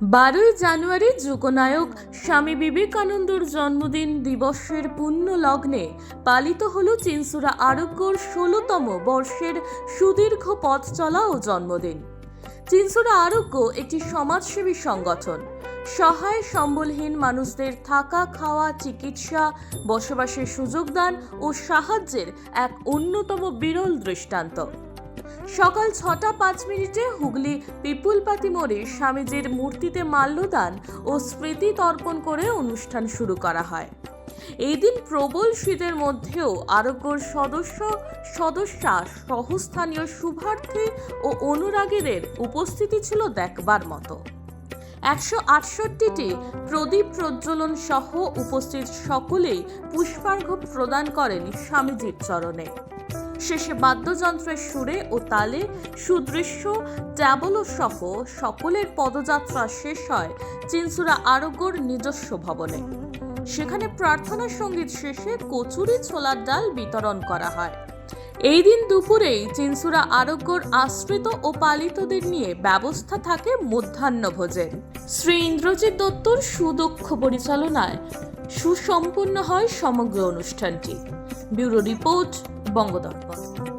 বারোই জানুয়ারি যুগনায়ক স্বামী বিবেকানন্দর জন্মদিন দিবসের পুণ্য লগ্নে পালিত হল চিনসুরা আরোগ্যর ষোলোতম বর্ষের সুদীর্ঘ পথ চলা ও জন্মদিন। চিনসুরা আরোগ্য একটি সমাজসেবী সংগঠন। সহায় সম্বলহীন মানুষদের থাকা, খাওয়া, চিকিৎসা, বসবাসের সুযোগ দান ও সাহায্যের এক অন্যতম বিরল দৃষ্টান্ত। সকাল ছটা পাঁচ মিনিটে হুগলি পিপুলপাতি মোড়ে স্বামীজির মূর্তিতে মাল্যদান ও স্মৃতি তর্পণ করে অনুষ্ঠান শুরু করা হয়। এই দিন প্রবল শীতের মধ্যেও আরোগ্যর সদস্য, সদস্যা, সহস্থানীয় শুভার্থী ও অনুরাগীদের উপস্থিতি ছিল দেখবার মতো। একশো আটষট্টিটি প্রদীপ প্রজ্বলন সহ উপস্থিত সকলেই পুষ্পার্ঘ্য প্রদান করেন স্বামীজির চরণে। শেষে বাদ্যযন্ত্রের সুরে ও তালে সুদৃশ্য ট্যাবলো সহ সকলের পদযাত্রা শেষ হয় চিনসুরা আরোগ্যর নিজস্ব ভবনে। সেখানে প্রার্থনা সংগীত শেষে কচুরি ছোলার ডাল বিতরণ করা হয়। এই দিন দুপুরেই চিনসুরা আরোগ্যর আশ্রিত ও পালিতদের নিয়ে ব্যবস্থা থাকে মধ্যাহ্নভোজের শ্রী ইন্দ্রজিৎ দত্তর সুদক্ষ পরিচালনায় সুসম্পন্ন হয় সমগ্র অনুষ্ঠানটি। Bureau report বঙ্গদর্পণ